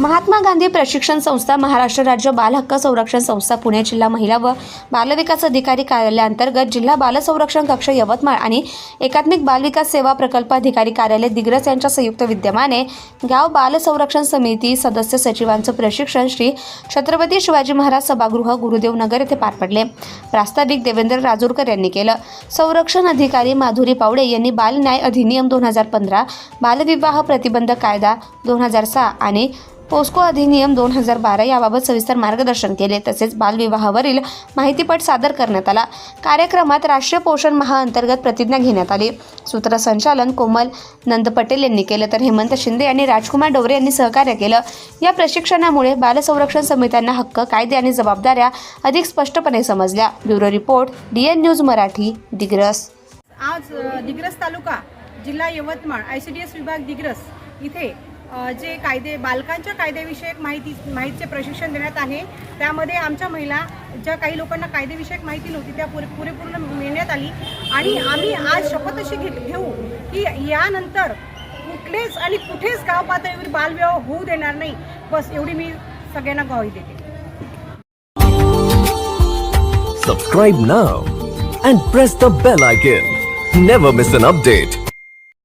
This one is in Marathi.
महात्मा गांधी प्रशिक्षण संस्था महाराष्ट्र राज्य बाल हक्क संरक्षण संस्था पुणे जिल्हा महिला व बालविकास अधिकारी कार्यालयाअंतर्गत जिल्हा बालसंरक्षण कक्ष यवतमाळ आणि एकात्मिक बालविकास सेवा प्रकल्प अधिकारी कार्यालय दिग्रस यांच्या संयुक्त विद्यमाने गाव बाल संरक्षण समिती सदस्य सचिवांचं प्रशिक्षण श्री छत्रपती शिवाजी महाराज सभागृह गुरुदेव नगर येथे पार पडले. प्रास्ताविक देवेंद्र राजूरकर यांनी केलं. संरक्षण अधिकारी माधुरी पावडे यांनी बाल न्याय अधिनियम दोन हजार पंधरा बालविवाह प्रतिबंध कायदा दोन हजार सहा आणि पोस्को अधिनियम दोन हजार बारा याबाबत सविस्तर मार्गदर्शन केले तसेच बालविवाहावरील माहितीपट सादर करण्यात आला. कार्यक्रमात राष्ट्रीय पोषण महाअंतर्गत प्रतिज्ञा घेण्यात आली. सूत्रसंचालन कोमल नंद पटेल यांनी केलं तर हेमंत शिंदे आणि राजकुमार डोरे यांनी सहकार्य केलं. या प्रशिक्षणामुळे बालसंरक्षण समित्यांना हक्क कायदे आणि जबाबदाऱ्या अधिक स्पष्टपणे समजल्या. Bureau report DN news Marathi Digras. आज दिग्रस तालुका जिल्हा Yavatmal I C D S विभाग दिग्रस इथे जे कायदे बालकांच्या कायदेविषयक माहिती माहितीचे प्रशिक्षण देण्यात आहे. त्यामध्ये आमच्या महिला ज्या काही लोकांना कायदेविषयक माहिती नव्हती त्या पुरे पुरेपूर्ण मिळण्यात आली. आणि आम्ही आज शपथ अशी घे घेऊ की यानंतर कुठलेच आणि कुठेच गाव पातळीवर बालविवाह होऊ देणार नाही. बस एवढी मी सगळ्यांना ग्वाही देते. Subscribe now and press the bell icon never miss an update